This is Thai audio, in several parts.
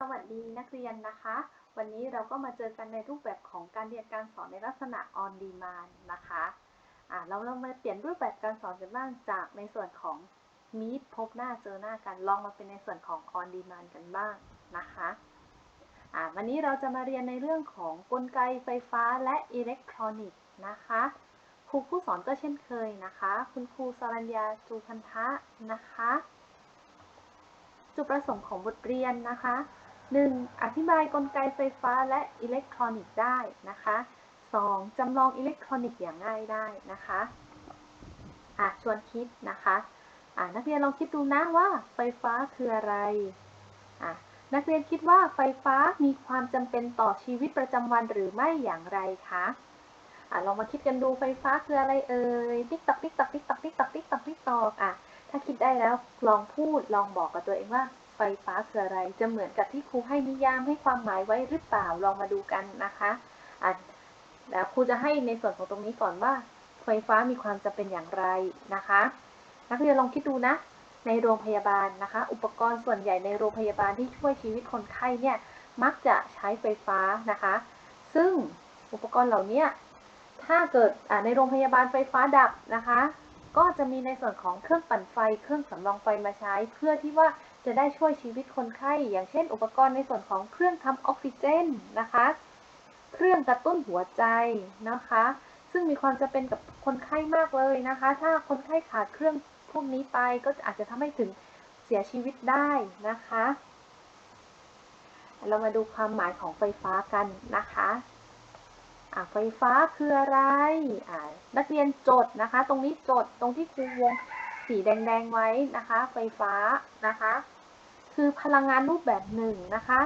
สวัสดีนักเรียนนะคะ วันนี้เราก็มาเจอกันในรูปแบบของการเรียนการสอนในลักษณะ on demand นะคะอ่าเราเรามาเปลี่ยนรูปแบบการสอนกันบ้างจากในส่วนของ meet พบหน้าเจอหน้ากัน ลองมาเป็นในส่วนของ on demand กันบ้างนะคะอ่าวันนี้เราจะมาเรียนในเรื่องของกลไกไฟฟ้าและอิเล็กทรอนิกส์นะคะครูผู้สอนก็เช่นเคยนะคะ คุณครูสรัญญาจูพันธะนะคะ จุดประสงค์ของบทเรียนนะคะ 1. อธิบายกลไกไฟฟ้าและอิเล็กทรอนิกส์ได้นะคะ 2. จำลองอิเล็กทรอนิกส์อย่างง่ายได้นะคะอะชวนคิดนะคะอะนักเรียนลองคิดดูนะว่าไฟฟ้าคืออะไรอะนักเรียนคิดว่าไฟฟ้ามีความจำเป็นต่อชีวิตประจำวันหรือไม่อย่างไรคะอะลองมาคิดกันดูไฟฟ้าคืออะไรเอ่ยติ๊กตอกติ๊กตอกติ๊กตอกติ๊กตอกติ๊กตอกติ๊กตอกอะถ้าคิดได้แล้วลองพูดลองบอกกับตัวเองว่า ไฟฟ้าคืออะไร จะเหมือนกับที่ครูให้นิยามให้ความหมายไว้หรือเปล่า ลองมาดูกันนะคะอะแล้วครูจะให้ในส่วนของตรงนี้ก่อนว่า ไฟฟ้ามีความจำเป็นอย่างไรนะคะ นักเรียนลองคิดดูนะ ในโรงพยาบาลนะคะ อุปกรณ์ส่วนใหญ่ในโรงพยาบาลที่ช่วยชีวิตคนไข้เนี่ยมักจะใช้ไฟฟ้านะคะ ซึ่งอุปกรณ์เหล่านี้ถ้าเกิดในโรงพยาบาลไฟฟ้าดับนะคะ ก็จะมีในส่วนของเครื่องปั่นไฟ เครื่องสำรองไฟมาใช้ เพื่อที่ว่า จะได้ช่วยชีวิตคนไข้ อย่างเช่น อุปกรณ์ในส่วนของเครื่องทำออกซิเจนนะคะ เครื่องกระตุ้นหัวใจนะคะ ซึ่งมีความจำเป็นกับคนไข้มากเลยนะคะ ถ้าคนไข้ขาดเครื่องพวกนี้ไปก็อาจจะทำให้ถึงเสียชีวิตได้นะคะ เรามาดูความหมายของไฟฟ้ากันนะคะไฟฟ้าคืออะไร นักเรียนจดนะคะ ตรงนี้จด ตรงที่ครูวงสีแดงๆไว้นะคะ ไฟฟ้านะคะ คือพลังงานรูปแบบหนึ่งนะคะ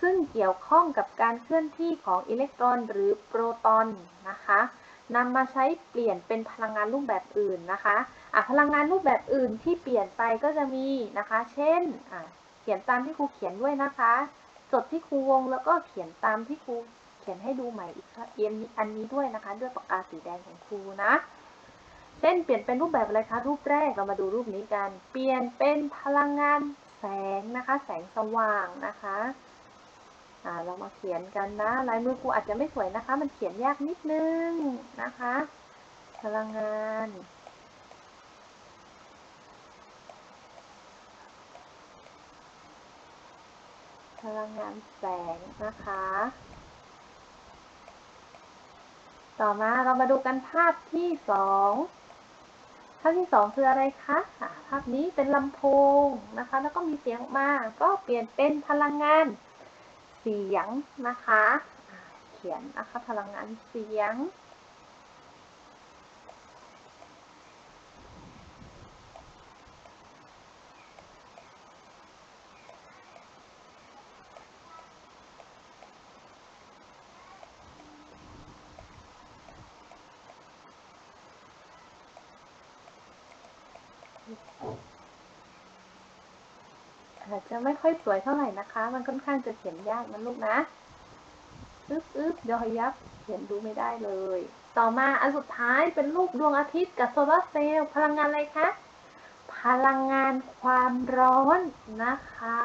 ซึ่งเกี่ยวข้องกับการเคลื่อนที่ของอิเล็กตรอนหรือโปรตอนนะคะนำมาใช้เปลี่ยนเป็นพลังงานรูปแบบอื่นนะคะะพลังงานรูปแบบอื่นที่เปลี่ยนไปก็จะมีนะคะ เช่นเขียนตามที่ครูเขียนด้วยนะคะ จดที่ครูวงแล้วก็เขียนตามที่ครูเขียนให้ดูใหม่อีกเอ็นอันนี้ด้วยนะคะ ด้วยปากกาสีแดงของครูนะ เช่นเปลี่ยนเป็นรูปแบบอะไรคะ รูปแรกเรามาดูรูปนี้กัน เปลี่ยนเป็นพลังงาน งนะคะ แสงสว่างนะคะเรามาเขียนกันนะ ลายมือครูอาจจะไม่สวยนะคะ มันเขียนยากนิดนึงนะคะ พลังงานพลังงานแสงนะคะ ต่อมาเรามาดูกันภาพที่สอง ภาพที่สองคืออะไรคะภาพนี้เป็นลำโพงนะคะ แล้วก็มีเสียงออกมา ก็เปลี่ยนเป็นพลังงาน เสียงนะคะ เขียนนะคะพลังงานเสียง อาจจะไม่ค่อยสวยเท่าไหร่นะคะ มันค่อนข้างจะเขียนยากนะลูกนะอึ๊บอึ๊บเดี๋ยยับเขียนดูไม่ได้เลย ต่อมาอันสุดท้ายเป็นรูปดวงอาทิตย์กับโซลาร์เซลล์พลังงานอะไรคะ พลังงานความร้อนนะคะ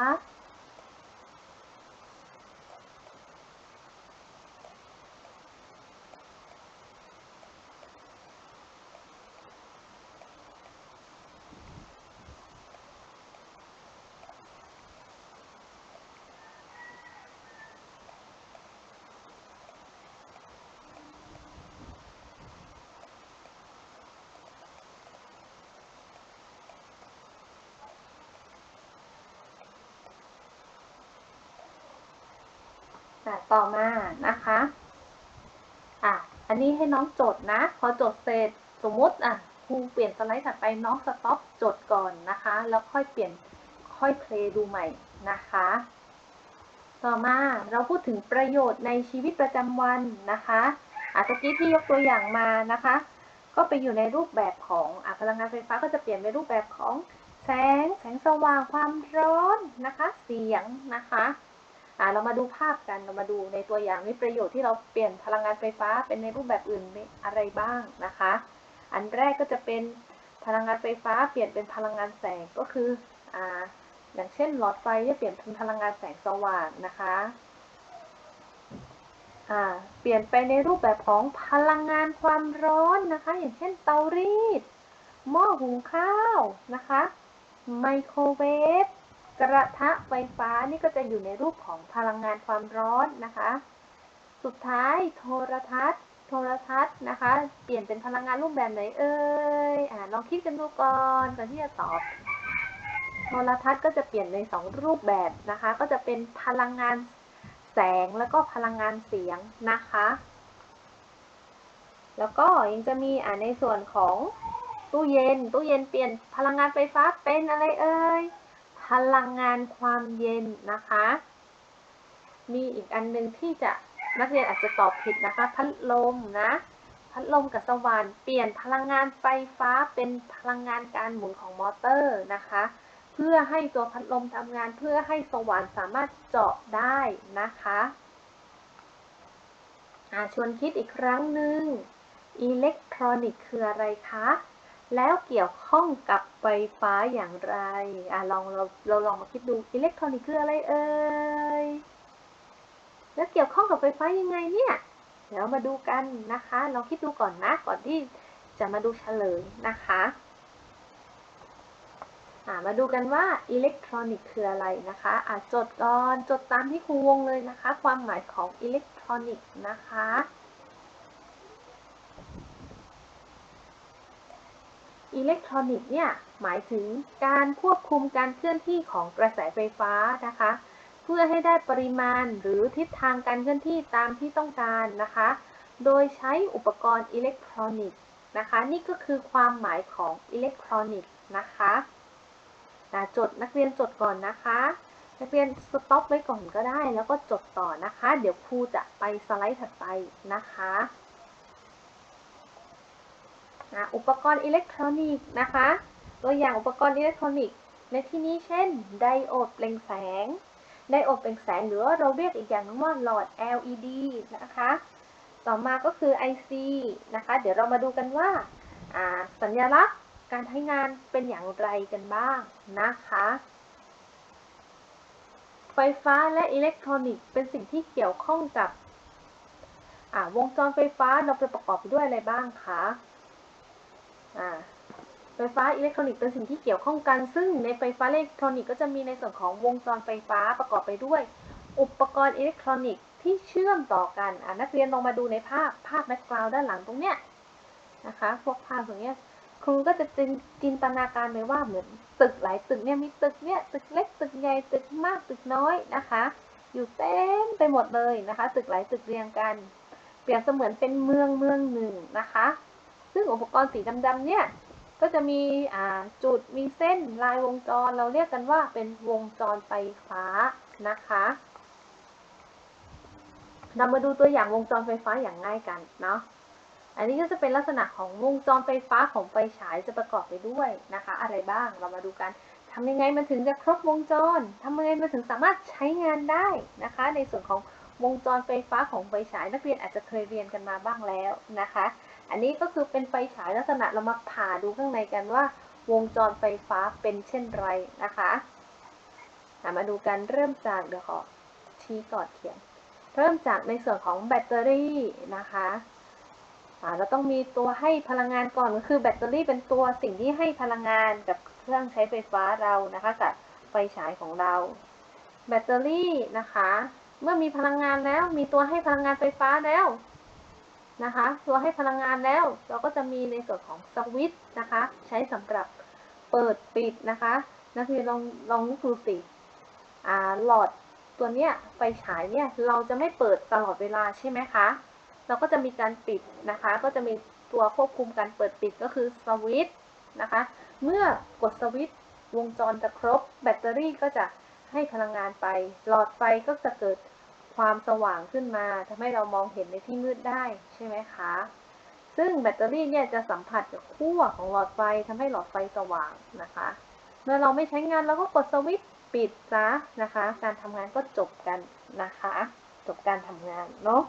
ต่อมานะคะอะอันนี้ให้น้องจดนะ พอจดเสร็จสมมติอะครูเปลี่ยนสไลด์ถัดไปน้องสต็อปจดก่อนนะคะ แล้วค่อยเปลี่ยนค่อยเพลย์ดูใหม่นะคะ ต่อมาเราพูดถึงประโยชน์ในชีวิตประจำวันนะคะอาตะกี้ที่ยกตัวอย่างมานะคะ ก็ไปอยู่ในรูปแบบของอพลังงานไฟฟ้าก็จะเปลี่ยนเป็นรูปแบบของแสง แสงสว่างความร้อนนะคะ เสียงนะคะ เรามาดูภาพกันเรามาดูในตัวอย่างมีประโยชน์ที่เราเปลี่ยนพลังงานไฟฟ้าเป็นในรูปแบบอื่นอะไรบ้างนะคะ อันแรกก็จะเป็นพลังงานไฟฟ้าเปลี่ยนเป็นพลังงานแสงก็คือออย่างเช่นหลอดไฟจะเปลี่ยนเป็นพลังงานแสงสว่างนะคะอ่าเปลี่ยนไปในรูปแบบของพลังงานความร้อนนะคะ อย่างเช่นเตารีดหม้อหุงข้าวนะคะไมโครเวฟ กระทะไฟฟ้านี่ก็จะอยู่ในรูปของพลังงานความร้อนนะคะ สุดท้ายโทรทัศน์ โทรทัศน์นะคะ เปลี่ยนเป็นพลังงานรูปแบบไหนเอ่ยอ่าลองคิดกันดูก่อนก่อนที่จะตอบ โทรทัศน์ก็จะเปลี่ยนในสองรูปแบบนะคะ ก็จะเป็นพลังงานแสงแล้วก็พลังงานเสียงนะคะ แล้วก็ยังจะมีอ่าในส่วนของตู้เย็น ตู้เย็นเปลี่ยนพลังงานไฟฟ้าเป็นอะไรเอ่ย พลังงานความเย็นนะคะ มีอีกอันหนึงที่จะนักเรียนอาจจะตอบผิดนะคะ พัดลมนะ พัดลมกับสว่านเปลี่ยนพลังงานไฟฟ้าเป็นพลังงานการหมุนของมอเตอร์นะคะ เพื่อให้ตัวพัดลมทำงานเพื่อให้สว่านสามารถเจาะได้นะคะชวนคิดอีกครั้งหนึ่งอิเล็กทรอนิกส์คืออะไรคะ แล้วเกี่ยวข้องกับไฟฟ้าอย่างไรอ่าลองเราเราลองมาคิดดูอิเล็กทรอนิกส์คืออะไรเอ่ย แล้วเกี่ยวข้องกับไฟฟ้ายังไงเนี่ย เดี๋ยวมาดูกันนะคะ ลองคิดดูก่อนนะ ก่อนที่จะมาดูเฉลยนะคะมาดูกันว่าอิเล็กทรอนิกส์คืออะไรนะคะอ่าจดก่อน จดตามที่ครูวงเลยนะคะ ความหมายของอิเล็กทรอนิกส์นะคะ อิเล็กทรอนิกส์เนี่ยหมายถึงการควบคุมการเคลื่อนที่ของกระแสไฟฟ้านะคะ เพื่อให้ได้ปริมาณหรือทิศทางการเคลื่อนที่ตามที่ต้องการนะคะ โดยใช้อุปกรณ์อิเล็กทรอนิกส์นะคะ นี่ก็คือความหมายของอิเล็กทรอนิกส์นะคะนะจดนักเรียนจดก่อนนะคะ นักเรียนสต็อปไว้ก่อนก็ได้ แล้วก็จดต่อนะคะ เดี๋ยวครูจะไปสไลด์ถัดไปนะคะ นะอุปกรณ์อิเล็กทรอนิกส์นะคะ ตัวอย่างอุปกรณ์อิเล็กทรอนิกส์ในที่นี้เช่น ไดโอดเปล่งแสง ไดโอดเปล่งแสงหรือเราเรียกอีกอย่างนึงว่าหลอด LED นะคะ ต่อมาก็คือ IC นะคะ เดี๋ยวเรามาดูกันว่าสัญลักษณ์การใช้งานเป็นอย่างไรกันบ้างนะคะ ไฟฟ้าและอิเล็กทรอนิกส์เป็นสิ่งที่เกี่ยวข้องกับวงจรไฟฟ้าเราไปประกอบไปด้วยอะไรบ้างคะ ไฟฟ้าอิเล็กทรอนิกส์เป็นสิ่งที่เกี่ยวข้องกัน ซึ่งในไฟฟ้าอิเล็กทรอนิกส์ก็จะมีในส่วนของวงจรไฟฟ้าประกอบไปด้วย อุปกรณ์อิเล็กทรอนิกส์ที่เชื่อมต่อกันนักเรียนลองมาดูในภาพภาพแบ็กกราวด์ด้านหลังตรงเนี้ยนะคะพวกภาพตรงเนี้ยครูก็จะจินตนาการเลยว่าเหมือนตึกหลายตึกเนี่ยมีตึกเนี่ยตึกเล็กตึกใหญ่ตึกมากตึกน้อยนะคะ อยู่เต็มไปหมดเลยนะคะ ตึกหลายตึกเรียงกัน เปรียบเสมือนเป็นเมืองเมืองหนึ่งนะคะ ซึ่งอุปกรณ์สีดำๆเนี่ยก็จะมีจุดมีเส้นลายวงจรเราเรียกกันว่าเป็นวงจรไฟฟ้านะคะเรามาดูตัวอย่างวงจรไฟฟ้าอย่างง่ายกันเนาะอันนี้ก็จะเป็นลักษณะของวงจรไฟฟ้าของไฟฉายจะประกอบไปด้วยนะคะ อะไรบ้างเรามาดูกันทำยังไงมันถึงจะครบวงจรทำยังไงมันถึงสามารถใช้งานได้นะคะ ในส่วนของวงจรไฟฟ้าของไฟฉายนักเรียนอาจจะเคยเรียนกันมาบ้างแล้วนะคะ อันนี้ก็คือเป็นไฟฉายลักษณะเรามาผ่าดูข้างในกันว่า วงจรไฟฟ้าเป็นเช่นไรนะคะมาดูกันเริ่มจากเดี๋ยวขอชี้ก่อนเขียน เริ่มจากในส่วนของแบตเตอรี่นะคะเราต้องมีตัวให้พลังงานก่อนก็คือแบตเตอรี่เป็นตัวสิ่งที่ให้พลังงานกับเครื่องใช้ไฟฟ้าเรานะคะกับไฟฉายของเรา แบตเตอรี่นะคะ เมื่อมีพลังงานแล้วมีตัวให้พลังงานไฟฟ้าแล้ว นะคะตัวให้พลังงานแล้ว เราก็จะมีในส่วนของสวิตช์นะคะ ใช้สำหรับเปิดปิดนะคะนักเรียนลองลองนึกดูสิหลอดตัวเนี้ยไฟฉายเนี่ยเราจะไม่เปิดตลอดเวลาใช่ไหมคะ เราก็จะมีการปิดนะคะ ก็จะมีตัวควบคุมการเปิดปิดก็คือสวิตช์นะคะ เมื่อกดสวิตช์วงจรจะครบ แบตเตอรี่ก็จะให้พลังงานไป หลอดไฟก็จะเกิด ความสว่างขึ้นมาทำให้เรามองเห็นในที่มืดได้ใช่ไหมคะ ซึ่งแบตเตอรี่เนี่ยจะสัมผัสกับขั้วของหลอดไฟทำให้หลอดไฟสว่างนะคะ เมื่อเราไม่ใช้งานเราก็กดสวิตช์ปิดซะนะคะ การทำงานก็จบกันนะคะ จบการทำงานเนาะ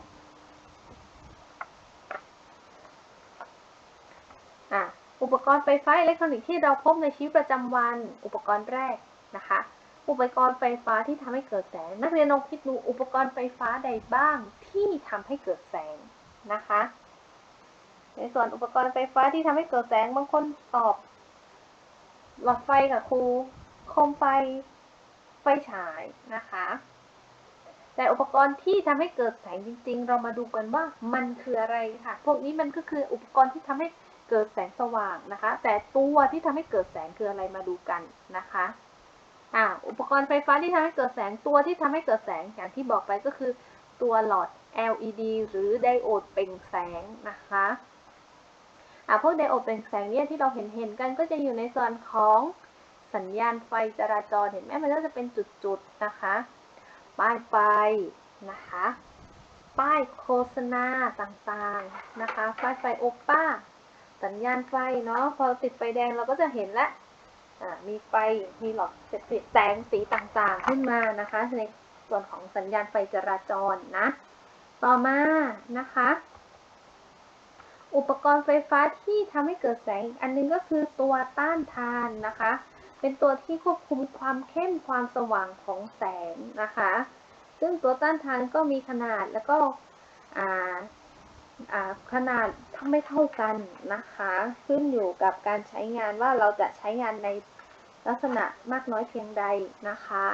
อุปกรณ์ไฟฟ้าอิเล็กทรอนิกส์ที่เราพบในชีวิตประจำวันอุปกรณ์แรกนะคะ อุปกรณ์ไฟฟ้าที่ทำให้เกิดแสง นักเรียนลองคิดดูอุปกรณ์ไฟฟ้าใดบ้างที่ทำให้เกิดแสงนะคะ ในส่วนอุปกรณ์ไฟฟ้าที่ทำให้เกิดแสงบางคนตอบ หลอดไฟกับครูโคมไฟไฟฉายนะคะ แต่อุปกรณ์ที่ทำให้เกิดแสงจริง ๆ เรามาดูกันว่ามันคืออะไรค่ะ พวกนี้มันก็คืออุปกรณ์ที่ทำให้เกิดแสงสว่างนะคะ แต่ตัวที่ทำให้เกิดแสงคืออะไรมาดูกันนะคะ อ่าอุปกรณ์ไฟฟ้าที่ทำให้เกิดแสงตัวที่ทำให้เกิดแสงอย่างที่บอกไปก็คือตัวหลอด LED หรือไดโอดเปล่งแสงนะคะอ่าพวกไดโอดเปล่งแสงเนี่ยที่เราเห็นเห็นกันก็จะอยู่ในส่วนของสัญญาณไฟจราจรเห็นไหมมันก็จะเป็นจุดๆนะคะป้ายไฟนะคะป้ายโฆษณาต่างๆนะคะป้ายไฟโอป้า สัญญาณไฟเนาะพอติดไฟแดงเราก็จะเห็นแล้ว มีไฟ มีหลอดแสงสีต่างๆ ขึ้นมานะคะ ในส่วนของสัญญาณไฟจราจรนะ ต่อมานะคะ อุปกรณ์ไฟฟ้าที่ทำให้เกิดแสงอีกอันนึงก็คือตัวต้านทานนะคะ เป็นตัวที่ควบคุมความเข้มความสว่างของแสงนะคะ ซึ่งตัวต้านทานก็มีขนาดแล้วก็ขนาดไม่เท่ากันนะคะ ขึ้นอยู่กับการใช้งานว่าเราจะใช้งานใน ลักษณะมากน้อยเพียงใดนะคะ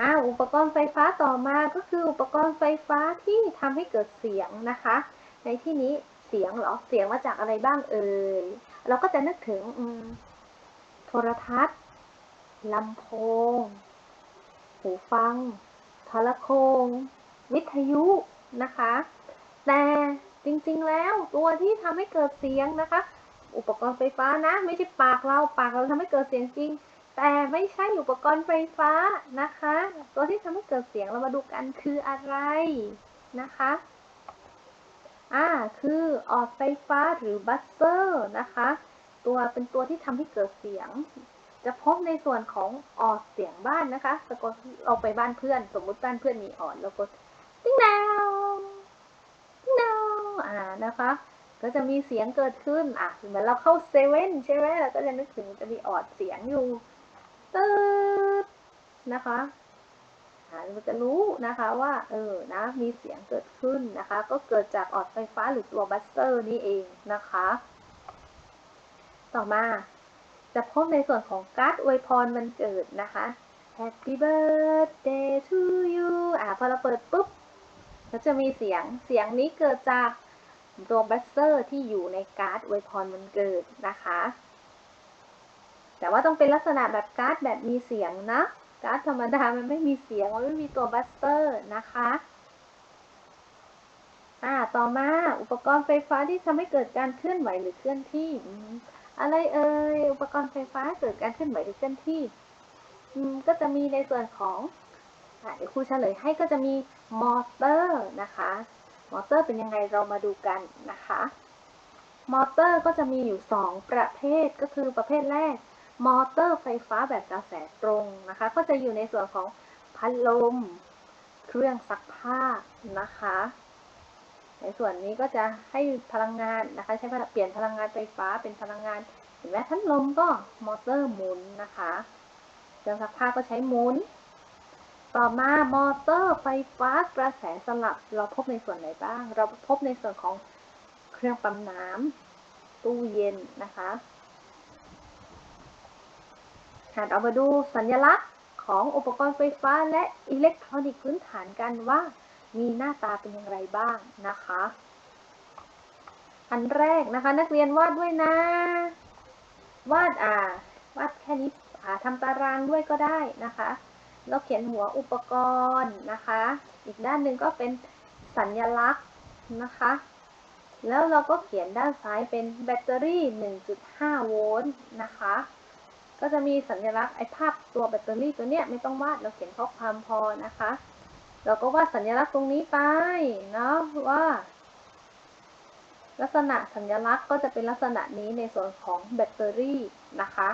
อ่าอุปกรณ์ไฟฟ้าต่อมาก็คืออุปกรณ์ไฟฟ้าที่ทำให้เกิดเสียงนะคะ ในที่นี้เสียงเหรอเสียงมาจากอะไรบ้างเอ่ยเราก็จะนึกถึงโทรทัศน์ลำโพง หูฟังทรโคง วิทยุนะคะ แต่จริงๆแล้วตัวที่ทำให้เกิดเสียงนะคะ อุปกรณ์ไฟฟ้านะ ไม่ใช่ปากเราปากเราทำให้เกิดเสียงจริง แต่ไม่ใช่อุปกรณ์ไฟฟ้านะคะ ตัวที่ทำให้เกิดเสียงเรามาดูกันคืออะไรนะคะอ่าคือออดไฟฟ้าหรือบัสเซอร์นะคะ ตัวเป็นตัวที่ทำให้เกิดเสียง จะพบในส่วนของออดเสียงบ้านนะคะสะกดเราไปบ้านเพื่อน สมมุติบ้านเพื่อนมีออดแล้วก็ติ๊งดาวติ๊งดาวอ่านะคะ ก็จะมีเสียงเกิดขึ้นอะเหมือนเราเข้าเซเว่นใช่ไหมเราก็จะนึกถึงจะมีออดเสียงอยู่ตืดนะคะเราจะรู้นะคะว่าเออนะมีเสียงเกิดขึ้นนะคะ ก็เกิดจากออดไฟฟ้าหรือตัวบัสเตอร์นี่เองนะคะ ต่อมาจะพบในส่วนของการ์ดอวยพรมันเกิดนะคะ Happy birthday to you อ่าพอเราเปิดปุ๊บก็จะมีเสียงเสียงนี้เกิดจาก ตัวบัสเตอร์ที่อยู่ในการ์ดอวยพรมันเกิดนะคะ แต่ว่าต้องเป็นลักษณะแบบการ์ดแบบมีเสียงนะ การ์ดธรรมดามันไม่มีเสียงมันไม่มีตัวบัสเตอร์นะคะอ่าต่อมาอุปกรณ์ไฟฟ้าที่ทำให้เกิดการเคลื่อนไหวหรือเคลื่อนที่ อะไรเอ่ยอุปกรณ์ไฟฟ้าเกิดการเคลื่อนไหวหรือเคลื่อนที่ก็จะมีในส่วนของเดี๋ยวครูเฉลยให้ก็จะมีมอเตอร์นะคะ มอเตอร์เป็นยังไงเรามาดูกันนะคะ มอเตอร์ก็จะมีอยู่ 2 ประเภทก็คือประเภทแรก มอเตอร์ไฟฟ้าแบบกระแสตรงนะคะ ก็จะอยู่ในส่วนของพัดลม เครื่องซักผ้านะคะ ในส่วนนี้ก็จะให้พลังงานนะคะ ใช้เปลี่ยนพลังงานไฟฟ้าเป็นพลังงานเห็นไหมพัดลมก็มอเตอร์หมุนนะคะเครื่องซักผ้าก็ใช้หมุน ต่อมามอเตอร์ไฟฟ้ากระแสสลับ เราพบในส่วนไหนบ้าง เราพบในส่วนของเครื่องปั๊มน้ำตู้เย็นนะคะหากเรามาดูสัญลักษณ์ของอุปกรณ์ไฟฟ้าและอิเล็กทรอนิกส์พื้นฐานกันว่ามีหน้าตาเป็นอย่างไรบ้างนะคะ อันแรกนะคะ นักเรียนวาดด้วยนะ วาดอ่าวาดแค่นี้อ่าทำตารางด้วยก็ได้นะคะ เราเขียนหัวอุปกรณ์นะคะ อีกด้านหนึ่งก็เป็นสัญลักษณ์นะคะ แล้วเราก็เขียนด้านซ้ายเป็นแบตเตอรี่ 1.5 โวลต์นะคะ ก็จะมีสัญลักษณ์ไอ้ภาพตัวแบตเตอรี่ตัวเนี้ยไม่ต้องวาดเราเขียนข้อความพอนะคะ เราก็วาดสัญลักษณ์ตรงนี้ไปเนาะว่าลักษณะสัญลักษณ์ก็จะเป็นลักษณะนี้ในส่วนของแบตเตอรี่นะคะ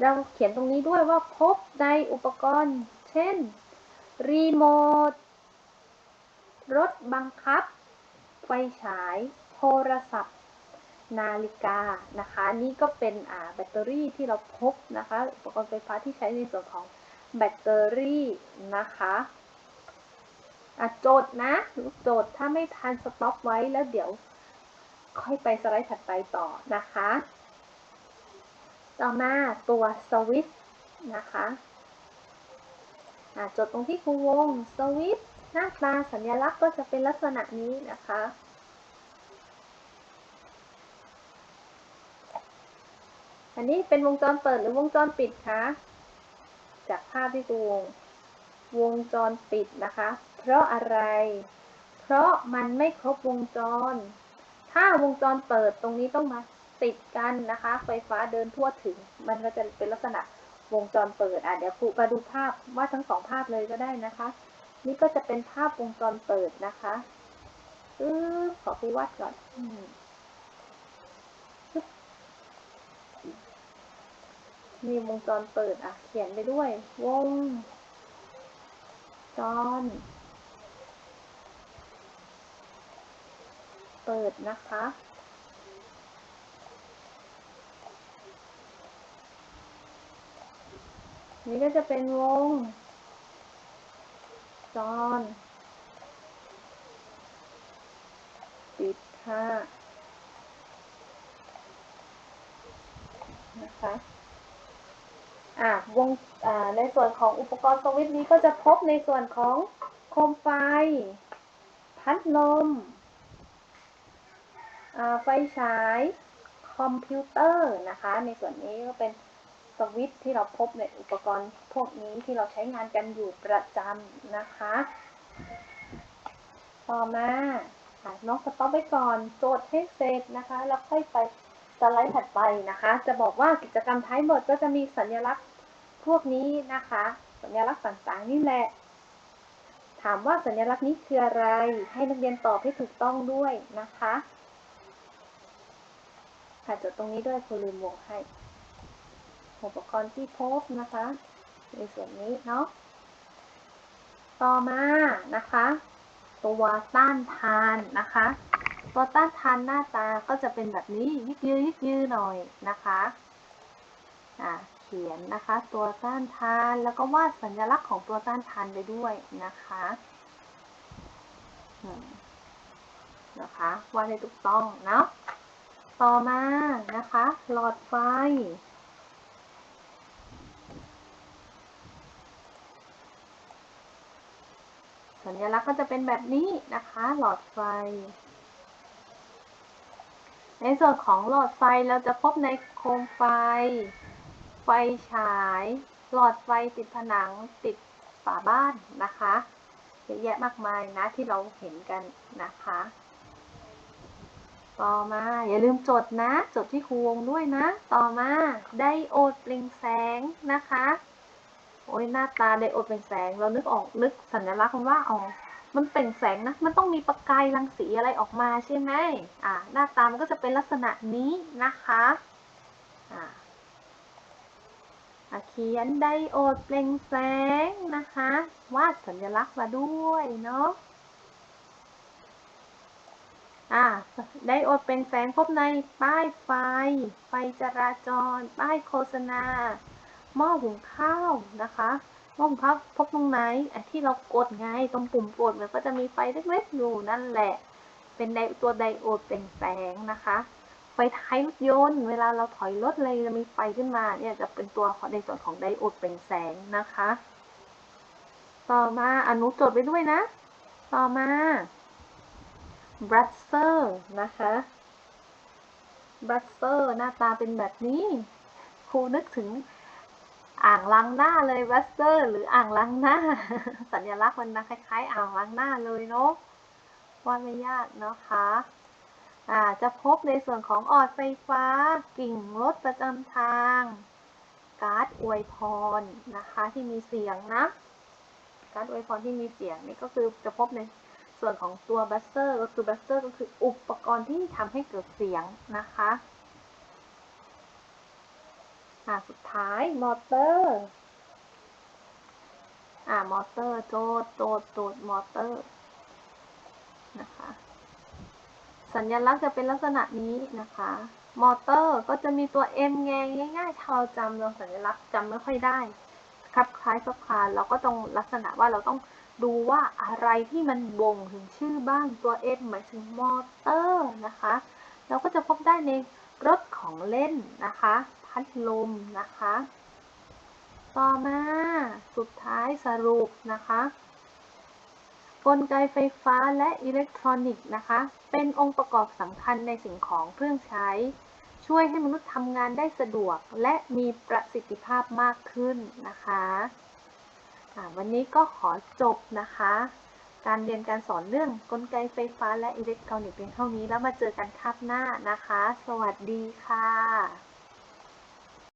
เราเขียนตรงนี้ด้วยว่าพบในอุปกรณ์ เช่น รีโมท รถบังคับ ไฟฉาย โทรศัพท์ นาฬิกา นะคะ นี่ก็เป็นแบตเตอรี่ที่เราพบนะคะ อุปกรณ์ไฟฟ้าที่ใช้ในส่วนของแบตเตอรี่นะคะอะโจทย์นะโจทย์ถ้าไม่ทันสต็อปไว้แล้วเดี๋ยว ค่อยไปสไลด์ถัดไปต่อนะคะ ต่อมาตัวสวิตช์นะคะ จดตรงที่ครูวงสวิตหน้าตาสัญลักษณ์ก็จะเป็นลักษณะนี้นะคะ อันนี้เป็นวงจรเปิดหรือวงจรปิดคะ จากภาพที่ครูวง วงจรปิดนะคะ เพราะอะไร เพราะมันไม่ครบวงจร ถ้าวงจรเปิดตรงนี้ต้องมาติดกันนะคะ ไฟฟ้าเดินทั่วถึง มันก็จะเป็นลักษณะ วงจรเปิดอะเดี๋ยวครูมาดูภาพว่าทั้งสองภาพเลยก็ได้นะคะ นี่ก็จะเป็นภาพวงจรเปิดนะคะอือขอครูวัดก่อนอนี่วงจรเปิดอะ เขียนไปด้วย วง จร เปิดนะคะ นี่ก็จะเป็นวงจรปิดค่ะนะคะอะวงอ่าในส่วนของอุปกรณ์สวิตช์นี้ก็จะพบในส่วนของโคมไฟ พัดลมอ่าไฟฉาย คอมพิวเตอร์นะคะ ในส่วนนี้ก็เป็น สวิตที่เราพบในอุปกรณ์พวกนี้ที่เราใช้งานกันอยู่ประจำนะคะ ต่อมาน้องสต็อปไว้ก่อนโจทย์ให้เสร็จนะคะ แล้วค่อยไปสไลด์ถัดไปนะคะ จะบอกว่ากิจกรรมท้ายบทก็จะมีสัญลักษณ์พวกนี้นะคะ สัญลักษณ์ต่างๆนี่แหละ ถามว่าสัญลักษณ์นี้คืออะไร ให้นักเรียนตอบให้ถูกต้องด้วยนะคะค่ะจดตรงนี้ด้วยครูลืมวงให้ อุปกรณ์ที่พบนะคะ ในส่วนนี้เนาะ ต่อมานะคะ ตัวต้านทานนะคะ ตัวต้านทานหน้าตาก็จะเป็นแบบนี้ยิกยือยิกยือหน่อยนะคะอ่าเขียนนะคะตัวต้านทานแล้วก็วาดสัญลักษณ์ของตัวต้านทานไปด้วยนะคะนะคะวาดให้ถูกต้องเนาะต่อมานะคะ หลอดไฟ สัญลักษณ์ก็จะเป็นแบบนี้นะคะ หลอดไฟ ในส่วนของหลอดไฟเราจะพบในโคมไฟ ไฟฉาย หลอดไฟติดผนังติดฝาบ้านนะคะเยอะแยะมากมายนะที่เราเห็นกันนะคะ ต่อมาอย่าลืมจดนะ จดที่ครูวงด้วยนะ ต่อมาไดโอดเปล่งแสงนะคะ โอ้ยหน้าตาไดโอดเปล่งแสง เรานึกออกนึกสัญลักษณ์มันว่าอ๋อมันเปล่งแสงนะ มันต้องมีประกายรังสีอะไรออกมาใช่ไหมอ่าหน้าตามันก็จะเป็นลักษณะนี้นะคะอ่าเขียนไดโอดเปล่งแสงนะคะ วาดสัญลักษณ์มาด้วยเนาะอ่าไดโอดเปล่งแสงพบในป้ายไฟ ไฟจราจร ป้ายโฆษณา หม้อหุงข้าวนะคะหม้อหุงข้าวพบตรงไหนไอ้ที่เรากดไงตรงปุ่มกดมันก็จะมีไฟเล็กๆอยู่นั่นแหละ เป็นไดตัวไดโอดเปล่งแสงนะคะไฟท้ายรถยนต์เวลาเราถอยรถอะไรจะมีไฟขึ้นมาเนี่ยจะเป็นตัวในส่วนของไดโอดเปล่งแสงนะคะ ต่อมาอนุจดไปด้วยนะ ต่อมาบรัสเซอร์นะคะบรัสเซอร์หน้าตาเป็นแบบนี้ครูนึกถึง อ่างล้างหน้าเลยบรัสเซอร์ หรืออ่างล้างหน้า สัญลักษณ์มันนะคล้ายๆ อ่างล้างหน้าเลยเนาะว่าไม่ยากนะคะจะพบในส่วนของออดไฟฟ้า กิ่งรถประจำทาง การ์ดอวยพรนะคะที่มีเสียงนะ การ์ดอวยพรที่มีเสียงนี่ก็คือจะพบในส่วนของตัวบัสเตอร์ก็คือบัสเตอร์ก็คืออุปกรณ์ที่ทำให้เกิดเสียงนะคะ อ่าสุดท้ายมอเตอร์อ่ามอเตอร์โจดโจดโจดมอเตอร์นะคะสัญลักษณ์จะเป็นลักษณะนี้นะคะ มอเตอร์ก็จะมีตัว M ไงง่ายๆถ้าเราจำเราสัญลักษณ์จำไม่ค่อยได้ครับคล้ายครับคลานเราก็ต้องลักษณะว่าเราต้องดูว่าอะไรที่มันบ่งถึงชื่อบ้างตัว M หมายถึงมอเตอร์นะคะ เราก็จะพบได้ในรถของเล่นนะคะ พัดลมนะคะ ต่อมาสุดท้ายสรุปนะคะ กลไกไฟฟ้าและอิเล็กทรอนิกส์นะคะ เป็นองค์ประกอบสำคัญในสิ่งของเครื่องใช้ ช่วยให้มนุษย์ทำงานได้สะดวกและมีประสิทธิภาพมากขึ้นนะคะวันนี้ก็ขอจบนะคะ การเรียนการสอนเรื่องกลไกไฟฟ้าและอิเล็กทรอนิกส์เพียงเท่านี้แล้วมาเจอกันคาบหน้านะคะ สวัสดีค่ะ